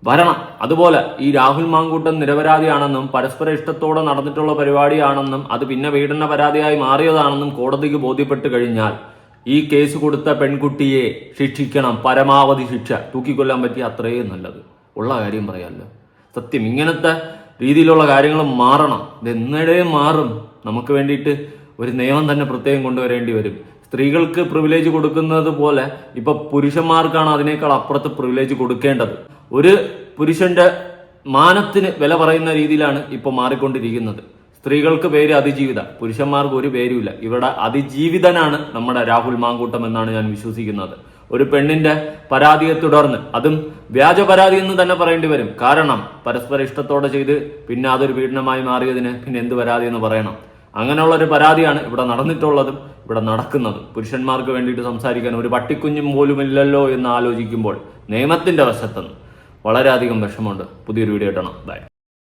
വരണം. അതുപോലെ ഈ രാഹുൽ മാങ്കൂട്ടം നിരപരാധിയാണെന്നും പരസ്പര ഇഷ്ടത്തോടെ നടന്നിട്ടുള്ള പരിപാടിയാണെന്നും അത് പിന്നെ പീഡന പരാതിയായി മാറിയതാണെന്നും കോടതിക്ക് ബോധ്യപ്പെട്ട് കഴിഞ്ഞാൽ ഈ കേസ് കൊടുത്ത പെൺകുട്ടിയെ ശിക്ഷിക്കണം. പരമാവധി ശിക്ഷ. തൂക്കിക്കൊല്ലാൻ പറ്റിയ അത്രയും നല്ലത്. ഉള്ള കാര്യം പറയാമല്ലോ സത്യം ഇങ്ങനത്തെ രീതിയിലുള്ള കാര്യങ്ങൾ മാറണം. ഇത് എന്നിടേ മാറും. നമുക്ക് വേണ്ടിയിട്ട് ഒരു നിയമം തന്നെ പ്രത്യേകം കൊണ്ടുവരേണ്ടി വരും. സ്ത്രീകൾക്ക് പ്രിവിലേജ് കൊടുക്കുന്നത് പോലെ ഇപ്പൊ പുരുഷന്മാർക്കാണ് അതിനേക്കാൾ അപ്പുറത്ത് പ്രിവിലേജ് കൊടുക്കേണ്ടത്. ഒരു പുരുഷന്റെ മാനത്തിന് വില പറയുന്ന രീതിയിലാണ് ഇപ്പൊ മാറിക്കൊണ്ടിരിക്കുന്നത്. സ്ത്രീകൾക്ക് പേര് അതിജീവിത പുരുഷന്മാർക്ക് ഒരു പേരുമില്ല. ഇവിടെ അതിജീവിതനാണ് നമ്മുടെ രാഹുൽ മാങ്കൂട്ടം എന്നാണ് ഞാൻ വിശ്വസിക്കുന്നത്. ഒരു പെണ്ണിന്റെ പരാതിയെ തുടർന്ന് അതും വ്യാജ പരാതി എന്ന് തന്നെ പറയേണ്ടി വരും. കാരണം പരസ്പര ഇഷ്ടത്തോടെ ചെയ്ത് പിന്നെ അതൊരു പീഡനമായി മാറിയതിന് പിന്നെ എന്ത് പരാതി എന്ന് പറയണം? അങ്ങനെയുള്ള ഒരു പരാതിയാണ് ഇവിടെ നടന്നിട്ടുള്ളതും ഇവിടെ നടക്കുന്നതും. പുരുഷന്മാർക്ക് വേണ്ടിയിട്ട് സംസാരിക്കാൻ ഒരു പട്ടിക്കുഞ്ഞും പോലും ഇല്ലല്ലോ എന്ന് ആലോചിക്കുമ്പോൾ നിയമത്തിന്റെ വശത്തുനിന്ന് വളരെയധികം വിഷമമുണ്ട്. പുതിയൊരു വീഡിയോ ഇട്ടണം ബൈ